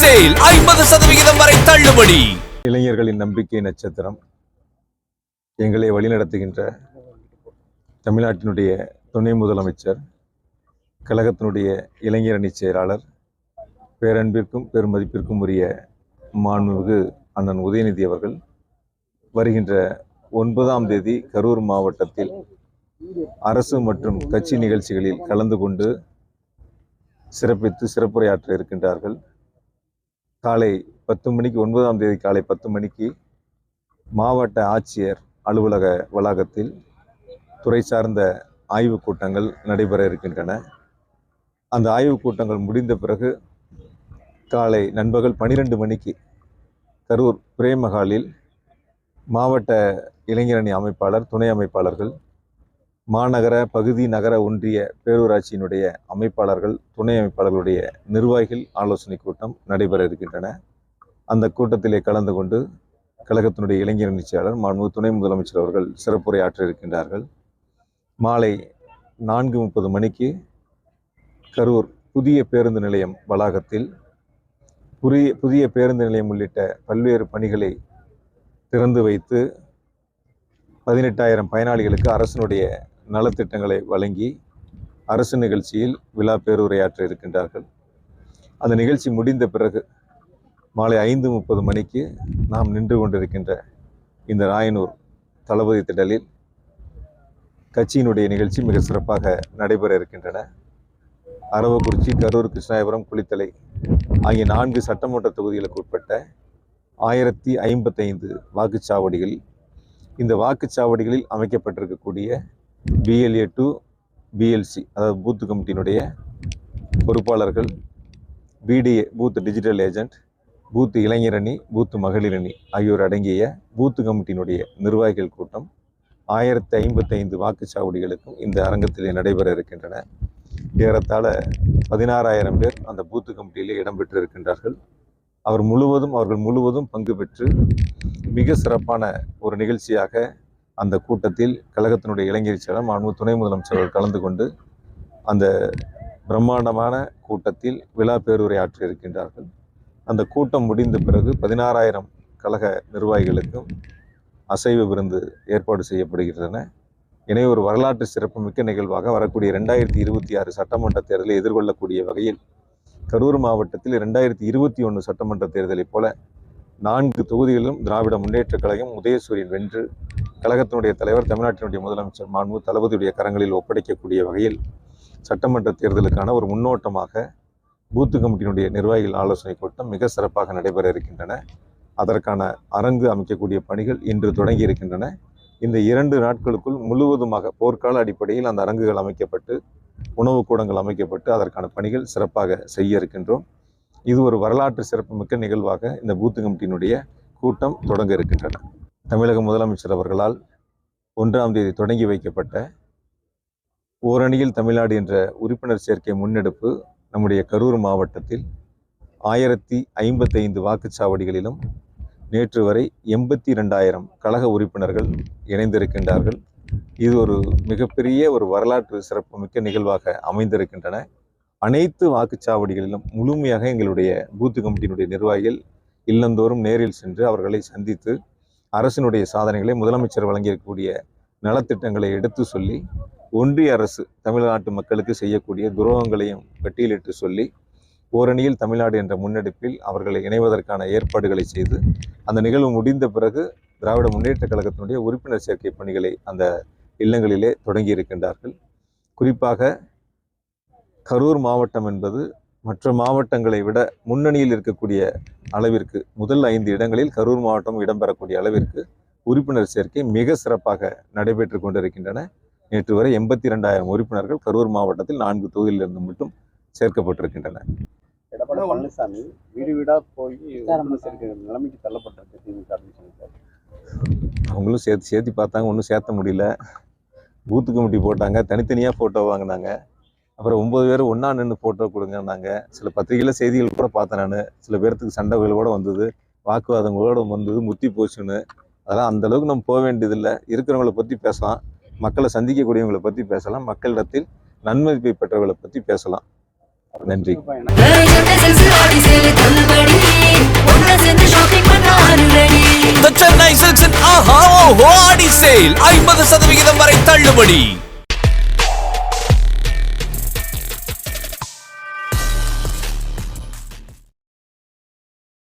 Sale ஐம்பது சதவிகிதம் வரை தள்ளுபடி. இளைஞர்களின் நம்பிக்கை நட்சத்திரம் எங்களை வழிநடத்துகின்ற தமிழ்நாட்டினுடைய துணை முதலமைச்சர் கழகத்தினுடைய இளைஞர் செயலாளர் பேரன்பிற்கும் பெருமதிப்பிற்கும் உரிய மாண்புமிகு அண்ணன் உதயநிதி அவர்கள் வருகின்ற ஒன்பதாம் தேதி கரூர் மாவட்டத்தில் அரசு மற்றும் கட்சி நிகழ்ச்சிகளில் கலந்து கொண்டு சிறப்பித்து சிறப்புரையாற்ற இருக்கின்றார்கள். காலை பத்து மணிக்கு ஒன்பதாம் தேதி காலை பத்து மணிக்கு மாவட்ட ஆட்சியர் அலுவலக வளாகத்தில் துறை சார்ந்த ஆய்வுக் கூட்டங்கள் நடைபெற இருக்கின்றன. அந்த ஆய்வுக் கூட்டங்கள் முடிந்த பிறகு காலை நண்பகல் பனிரெண்டு மணிக்கு கரூர் பிரேமஹாலில் மாவட்ட இளைஞரணி அமைப்பாளர் துணை அமைப்பாளர்கள் மாநகர பகுதி நகர ஒன்றிய பேரூராட்சியினுடைய அமைப்பாளர்கள் துணை அமைப்பாளர்களுடைய நிர்வாகிகள் ஆலோசனை கூட்டம் நடைபெற இருக்கின்றன. அந்த கூட்டத்திலே கலந்து கொண்டு கழகத்தினுடைய இளைஞர் நிச்சயாளர் மாண்பு துணை முதலமைச்சர் அவர்கள் சிறப்புரை ஆற்ற இருக்கின்றார்கள். மாலை நான்கு முப்பது மணிக்கு கரூர் புதிய பேருந்து நிலையம் வளாகத்தில் புதிய புதிய பேருந்து நிலையம் உள்ளிட்ட பல்வேறு பணிகளை திறந்து வைத்து பதினெட்டாயிரம் பயனாளிகளுக்கு அரசினுடைய நலத்திட்டங்களை வழங்கி அரசு நிகழ்ச்சியில் விழா பேருரையாற்ற இருக்கின்றார்கள். அந்த நிகழ்ச்சி முடிந்த பிறகு மாலை ஐந்து முப்பது மணிக்கு நாம் நின்று கொண்டிருக்கின்ற இந்த ராயனூர் தளபதி திடலில் கட்சியினுடைய நிகழ்ச்சி மிக சிறப்பாக நடைபெற இருக்கின்றன. அரவக்குறிச்சி கரூர் கிருஷ்ணாயபுரம் குளித்தலை ஆகிய நான்கு சட்டமன்ற தொகுதிகளுக்கு உட்பட்ட ஆயிரத்தி ஐம்பத்தைந்து வாக்குச்சாவடிகள் இந்த வாக்குச்சாவடிகளில் அமைக்கப்பட்டிருக்கக்கூடிய பிஎல்ஏ டு பிஎல்சி அதாவது பூத்து கமிட்டியினுடைய பொறுப்பாளர்கள் BDA booth digital agent booth இளைஞரணி பூத் மகளிர் அணி ஆகியோர் அடங்கிய பூத்து கமிட்டியினுடைய நிர்வாகிகள் கூட்டம் ஆயிரத்தி ஐம்பத்தைந்து வாக்குச்சாவடிகளுக்கும் இந்த அரங்கத்திலே நடைபெற இருக்கின்றன. ஏறத்தாழ பதினாறாயிரம் பேர் அந்த பூத்து கமிட்டியிலே இடம்பெற்று இருக்கின்றார்கள் அவர் முழுவதும் அவர்கள் முழுவதும் பங்கு பெற்று மிக சிறப்பான ஒரு நிகழ்ச்சியாக அந்த கூட்டத்தில் கழகத்தினுடைய இளைஞர் செயலர் மாண்பு துணை முதலமைச்சர்கள் கலந்து கொண்டு அந்த பிரம்மாண்டமான கூட்டத்தில் விழா பேருரை ஆற்றி இருக்கின்றார்கள். அந்த கூட்டம் முடிந்த பிறகு பதினாறாயிரம் கழக நிர்வாகிகளுக்கும் அசைவ விருந்து ஏற்பாடு செய்யப்படுகின்றன. எனவே ஒரு வரலாற்று சிறப்புமிக்க நிகழ்வாக வரக்கூடிய ரெண்டாயிரத்தி இருபத்தி ஆறு சட்டமன்ற தேர்தலை எதிர்கொள்ளக்கூடிய வகையில் கரூர் மாவட்டத்தில் ரெண்டாயிரத்தி இருபத்தி ஒன்று சட்டமன்ற தேர்தலைப் போல நான்கு தொகுதிகளிலும் திராவிட முன்னேற்றக் கழகம் உதயசூரியன் வென்று கழகத்தினுடைய தலைவர் தமிழ்நாட்டினுடைய முதலமைச்சர் மாண்பு தளபதியுடைய கரங்களில் ஒப்படைக்கக்கூடிய வகையில் சட்டமன்ற தேர்தலுக்கான ஒரு முன்னோட்டமாக பூத்து கமிட்டியினுடைய நிர்வாகிகள் ஆலோசனை கூட்டம் மிக சிறப்பாக நடைபெற இருக்கின்றன. அதற்கான அரங்கு அமைக்கக்கூடிய பணிகள் இன்று தொடங்கி இருக்கின்றன. இந்த இரண்டு நாட்களுக்குள் முழுவதுமாக போர்க்கால அடிப்படையில் அந்த அரங்குகள் அமைக்கப்பட்டு உணவு கூடங்கள் அமைக்கப்பட்டு அதற்கான பணிகள் சிறப்பாக செய்ய இருக்கின்றோம். இது ஒரு வரலாற்று சிறப்புமிக்க நிகழ்வாக இந்த பூத்து கமிட்டியினுடைய கூட்டம் தொடங்க இருக்கின்றன. தமிழக முதலமைச்சர் அவர்களால் ஒன்றாம் தேதி தொடங்கி வைக்கப்பட்ட ஓரணியில் தமிழ்நாடு என்ற உறுப்பினர் சேர்க்கை முன்னெடுப்பு நம்முடைய கரூர் மாவட்டத்தில் ஆயிரத்தி ஐம்பத்தைந்து வாக்குச்சாவடிகளிலும் நேற்று வரை எண்பத்தி ரெண்டாயிரம் கழக உறுப்பினர்கள் இணைந்திருக்கின்றார்கள். இது ஒரு மிகப்பெரிய ஒரு வரலாற்று சிறப்புமிக்க நிகழ்வாக அமைந்திருக்கின்றன. அனைத்து வாக்குச்சாவடிகளிலும் முழுமையாக எங்களுடைய பூத்து கமிட்டியினுடைய நிர்வாகிகள் இல்லந்தோறும் நேரில் சென்று அவர்களை சந்தித்து அரசினுடைய சாதனைகளை முதலமைச்சர் வழங்கியிருக்கக்கூடிய நலத்திட்டங்களை எடுத்து சொல்லி ஒன்றிய அரசு தமிழ்நாட்டு மக்களுக்கு செய்யக்கூடிய துரோகங்களையும் பட்டியலிட்டு சொல்லி ஓரணியில் தமிழ்நாடு என்ற முன்னெடுப்பில் அவர்களை இணைவதற்கான ஏற்பாடுகளை செய்து அந்த நிகழ்வு முடிந்த பிறகு திராவிட முன்னேற்றக் கழகத்தினுடைய உறுப்பினர் சேர்க்கை பணிகளை அந்த இல்லங்களிலே தொடங்கி இருக்கின்றார்கள் குறிப்பாக கரூர் மாவட்டம் என்பது மற்ற மாவட்டங்களை விட முன்னணியில் இருக்கக்கூடிய அளவிற்கு முதல் ஐந்து இடங்களில் கரூர் மாவட்டம் இடம்பெறக்கூடிய அளவிற்கு உறுப்பினர் சேர்க்கை மிக சிறப்பாக நடைபெற்று கொண்டிருக்கின்றன. நேற்று வரை எண்பத்தி ரெண்டாயிரம் உறுப்பினர்கள் கரூர் மாவட்டத்தில் நான்கு தொகுதியிலிருந்து மட்டும் சேர்க்கப்பட்டிருக்கின்றன. எடப்பாடி பழனிசாமி வீடு வீடா போய் நிலைமைக்கு தள்ளப்பட்டிருக்கு திமுக அவங்களும் சேர்த்து சேர்த்து பார்த்தாங்க ஒன்றும் சேர்த்த முடியல. பூத்து கமிட்டி போட்டாங்க தனித்தனியாக ஃபோட்டோ வாங்கினாங்க. அப்புறம் ஒம்பது பேர் ஒன்றா நின்று ஃபோட்டோ கொடுங்கன்னாங்க சில பத்திரிகையில் செய்திகள் கூட பார்த்தேன் நான் சில பேர்த்துக்கு சண்டைகள் கூட வந்தது வாக்குவாதங்களோட வந்தது முத்தி போச்சுன்னு அதெல்லாம் அந்த அளவுக்கு நம்ம போக வேண்டியதில்லை இருக்கிறவங்கள பற்றி பேசலாம் மக்களை சந்திக்கக்கூடியவங்களை பற்றி பேசலாம் மக்களிடத்தில் நன்மதிப்பை பெற்றவர்களை பற்றி பேசலாம் நன்றி சென்னை Chennai ஆஹா ஓஹோ ஆடி சேல் ஐம்பது சதவிகிதம் வரை தள்ளுபடி